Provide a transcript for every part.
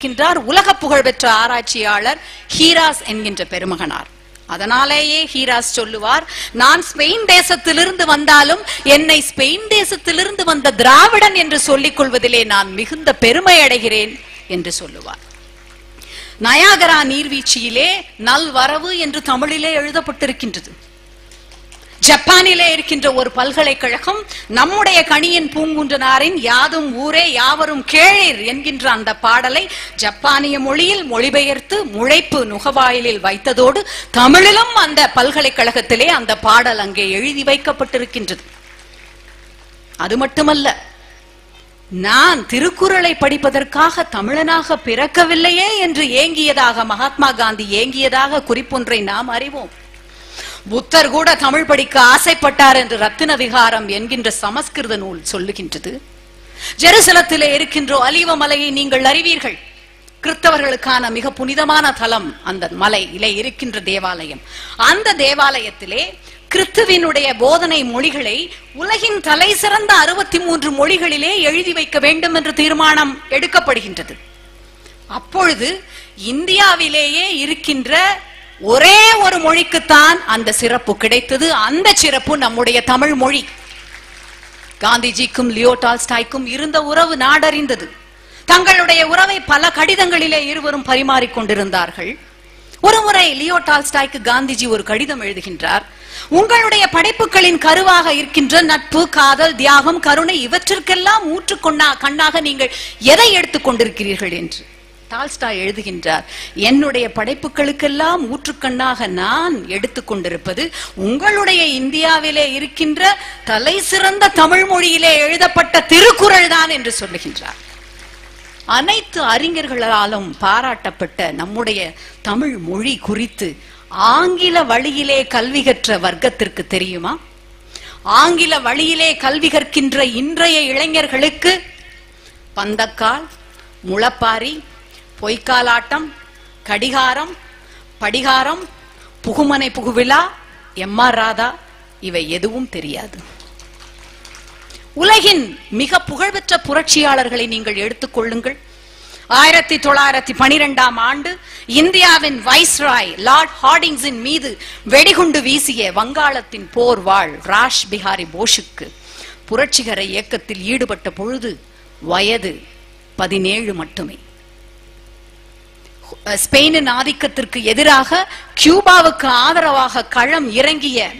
இருக்கின்றார். உலக புகழ்பெற்ற ஆராய்ச்சியாளர் ஹீராஸ் என்கின்ற பெருமகனார். அதனாலேயே ஹீராஸ் சொல்லுவார் நான் ஸ்பெயின் தேசத்திலிருந்து வந்தாலும் என்னை ஸ்பெயின் தேசத்திலிருந்து வந்த திராவிடன் என்று சொல்லிக் கொள்வதிலே நான் மிகுந்த பெருமை அடைகிறேன் என்று சொல்லுவார். நயாகரா நீர்வீழ்ச்சியிலே நல்வரவு என்று தமிழிலே எழுதப்பட்டிருக்கின்றது. ஜப்பானிலே இருக்கின்ற ஒரு பல்கலைக்கழகம் நம்முடைய கணியின் பூங்குன்றனாரின் யாதும் ஊரே யாவரும் கேளீர் என்கின்ற அந்த பாடலை ஜப்பானிய மொழியில் மொழிபெயர்த்து முளைப்பு நுகவாயிலில் வைத்ததோடு தமிழிலும் அந்த பல்கலைக்கழகத்திலே அந்த பாடல் அங்கே எழுதி வைக்கப்பட்டிருக்கின்றது. அது மட்டுமல்ல நான் திருக்குறளை படிப்பதற்காக தமிழனாக பிறக்கவில்லையே என்று ஏங்கியதாக மகாத்மா காந்தி ஏங்கியதாக குறிப்பொன்றை நாம் அறிவோம். புத்தர் கூட தமிழ் படிக்க ஆசைப்பட்டார் என்று ரத்தின விகாரம் என்கின்ற சமஸ்கிருத நூல் சொல்லுகின்றது. ஜெருசலத்திலே இருக்கின்ற அலிவ மலையை நீங்கள் அறிவீர்கள். கிறிஸ்தவர்களுக்கான மிக புனிதமான தலம் அந்த மலையிலே இருக்கின்ற தேவாலயம். அந்த தேவாலயத்திலே கிறிஸ்துவினுடைய போதனை மொழிகளை உலகின் தலை சிறந்த அறுபத்தி மூன்று மொழிகளிலே எழுதி வைக்க வேண்டும் என்று தீர்மானம் எடுக்கப்படுகின்றது. அப்பொழுது இந்தியாவிலேயே இருக்கின்ற ஒரே ஒரு மொழிக்குத்தான் அந்த சிறப்பு கிடைத்தது. அந்த சிறப்பு நம்முடைய தமிழ் மொழி. காந்திஜிக்கும் லியோ டால்ஸ்டாய்க்கும் இருந்த உறவு நாடறிந்தது. தங்களுடைய உறவை பல கடிதங்களிலே இருவரும் பரிமாறிக் கொண்டிருந்தார்கள். ஒருமுறை லியோ டால்ஸ்டாய்க்கு காந்திஜி ஒரு கடிதம் எழுதுகின்றார். உங்களுடைய படைப்புகளின் கருவாக இருக்கின்ற நட்பு காதல் தியாகம் கருணை இவற்றிற்கெல்லாம் ஊற்றுக்கொண்டா கண்ணாக நீங்கள் எதை எடுத்துக் கொண்டிருக்கிறீர்கள்? என்று. டால்ஸ்டாய் எழுதுகின்றார் என்னுடைய படைப்புகளுக்கெல்லாம் ஊற்றுக்கண்ணாக நான் எடுத்துக்கொண்டிருப்பது உங்களுடைய இந்தியாவிலே இருக்கின்ற தலை சிறந்த தமிழ் மொழியிலே எழுதப்பட்ட திருக்குறள் தான் என்று சொல்லுகின்றார். அனைத்து அறிஞர்களாலும் பாராட்டப்பட்ட நம்முடைய தமிழ் மொழி குறித்து ஆங்கில வழியிலே கல்வி கற்ற வர்க்கத்திற்கு தெரியுமா? ஆங்கில வழியிலே கல்வி கற்கின்ற இன்றைய இளைஞர்களுக்கு பந்தக்கால் முளப்பாரி பொய்க்காலாட்டம் கடிகாரம் படிகாரம் புகுமனை புகுவிழா எம் ஆர் ராதா இவை எதுவும் தெரியாது. உலகின் மிக புகழ்பெற்ற புரட்சியாளர்களை நீங்கள் எடுத்துக்கொள்ளுங்கள் ஆயிரத்தி தொள்ளாயிரத்தி பனிரெண்டாம் ஆண்டு இந்தியாவின் வைஸ்ராய் லார்ட் ஹார்டிங்ஸின் மீது வெடிகுண்டு வீசிய வங்காளத்தின் போர் வாழ் ராஷ் பிஹாரி போஷுக்கு புரட்சிகர இயக்கத்தில் ஈடுபட்ட பொழுது வயது பதினேழு மட்டுமே. ஸ்பெயினின் ஆதிக்கத்திற்கு எதிராக கியூபாவுக்கு ஆதரவாக களம் இறங்கிய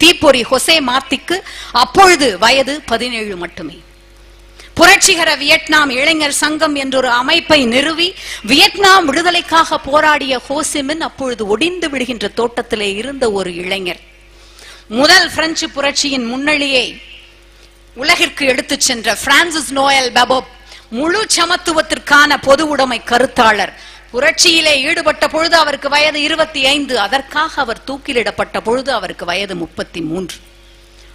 தீப்பொறி ஹொசே மார்த்திக்கு அப்பொழுது வயது பதினேழு மட்டுமே. புரட்சிகர வியட்நாம் இளைஞர் சங்கம் என்றொரு அமைப்பை நிறுவி வியட்நாம் விடுதலைக்காக போராடிய ஹோசிமின் அப்பொழுது ஒடிந்து விடுகின்ற தோட்டத்திலே இருந்த ஒரு இளைஞர். முதல் பிரெஞ்சு புரட்சியின் முன்னணியை உலகிற்கு எடுத்துச் சென்ற பிரான்சிஸ் நோயல் பெபோப் முழு சமத்துவத்திற்கான பொது உடைமை கருத்தாளர். புரட்சியிலே ஈடுபட்ட பொழுது அவருக்கு வயது இருபத்தி ஐந்து அதற்காக அவர் தூக்கிலிடப்பட்ட பொழுது அவருக்கு வயது முப்பத்தி மூன்று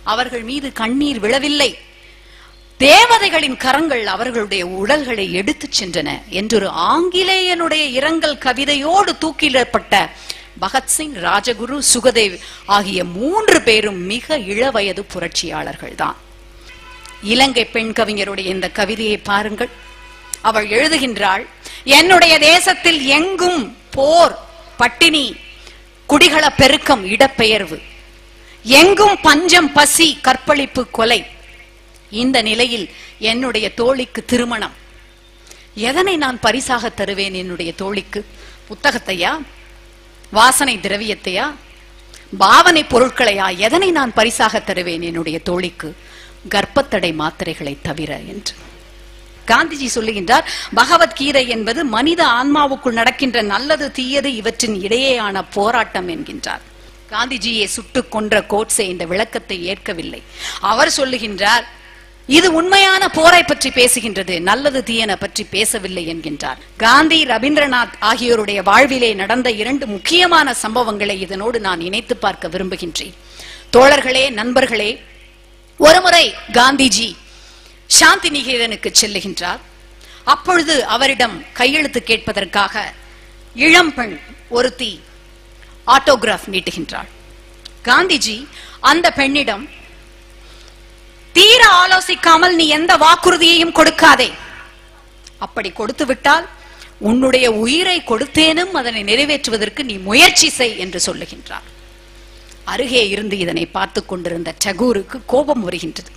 அவர்கள் மீது கண்ணீர் விழவில்லை. தேவதைகளின் கரங்கள் அவர்களுடைய உடல்களை எடுத்துச் சென்றன. என்றொரு ஆங்கிலேயனுடைய இரங்கல் கவிதையோடு தூக்கிலிடப்பட்ட பகத்சிங் ராஜகுரு சுகதேவ் ஆகிய மூன்று பேரும் மிக இளவயது புரட்சியாளர்கள் தான் இலங்கை பெண் கவிஞருடைய இந்த கவிதையை பாருங்கள். அவள் எழுதுகின்றாள் என்னுடைய தேசத்தில் எங்கும் போர் பட்டினி குடிகள பெருக்கம் இடப்பெயர்வு. எங்கும் பஞ்சம் பசி கற்பழிப்பு கொலை. இந்த நிலையில் என்னுடைய தோழிக்கு திருமணம். எதனை நான் பரிசாக தருவேன் என்னுடைய தோழிக்கு? புத்தகத்தையா? வாசனை திரவியத்தையா? பாவனை பொருட்களையா? எதனை நான் பரிசாக தருவேன் என்னுடைய தோழிக்கு? கர்ப்பத்தடை மாத்திரைகளை தவிர என்று. காந்திஜி சொல்லுகின்றார் பகவத்கீதை என்பது மனித ஆன்மாவுக்குள் நடக்கின்ற நல்லது தீயது இவற்றின் இடையேயான போராட்டம் என்கின்றார். காந்திஜியை சுட்டுக் கொன்ற கோட்ஸே இந்த விளக்கத்தை ஏற்கவில்லை. அவர் சொல்லுகின்றார் இது உண்மையான போரை பற்றி பேசுகின்றது நல்லது தீயன பற்றி பேசவில்லை என்கின்றார். காந்தி ரவீந்திரநாத் ஆகியோருடைய வாழ்விலே நடந்த இரண்டு முக்கியமான சம்பவங்களை இதனோடு நான் இணைத்து பார்க்க விரும்புகின்றேன். தோழர்களே நண்பர்களே ஒருமுறை காந்திஜி சாந்தி நிகேதனுக்கு செல்லுகின்றார். அப்பொழுது அவரிடம் கையெழுத்து கேட்பதற்காக இளம்பெண் ஒருத்தி ஆட்டோகிராஃப் நீட்டுகின்றாள். காந்திஜி அந்த பெண்ணிடம் தீர ஆலோசிக்காமல் நீ எந்த வாக்குறுதியையும் கொடுக்காதே. அப்படி கொடுத்து விட்டால் உன்னுடைய உயிரை கொடுத்தேனும் அதனை நிறைவேற்றுவதற்கு நீ முயற்சி செய் என்று சொல்லுகின்றார். அருகே இருந்து இதனை பார்த்து கொண்டிருந்த டகூருக்கு கோபம் வருகின்றது.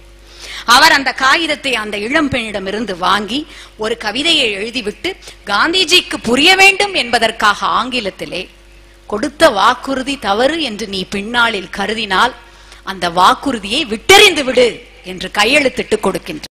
அவர் அந்த காகிதத்தை அந்த இளம் பெண்ணிடமிருந்து வாங்கி ஒரு கவிதையை எழுதிவிட்டு காந்திஜிக்கு புரிய வேண்டும் என்பதற்காக ஆங்கிலத்திலே கொடுத்த வாக்குறுதி தவறு என்று நீ பின்னாளில் கருதினால் அந்த வாக்குறுதியை விட்டெறிந்து விடு என்று கையெழுத்திட்டு கொடுக்கின்றார்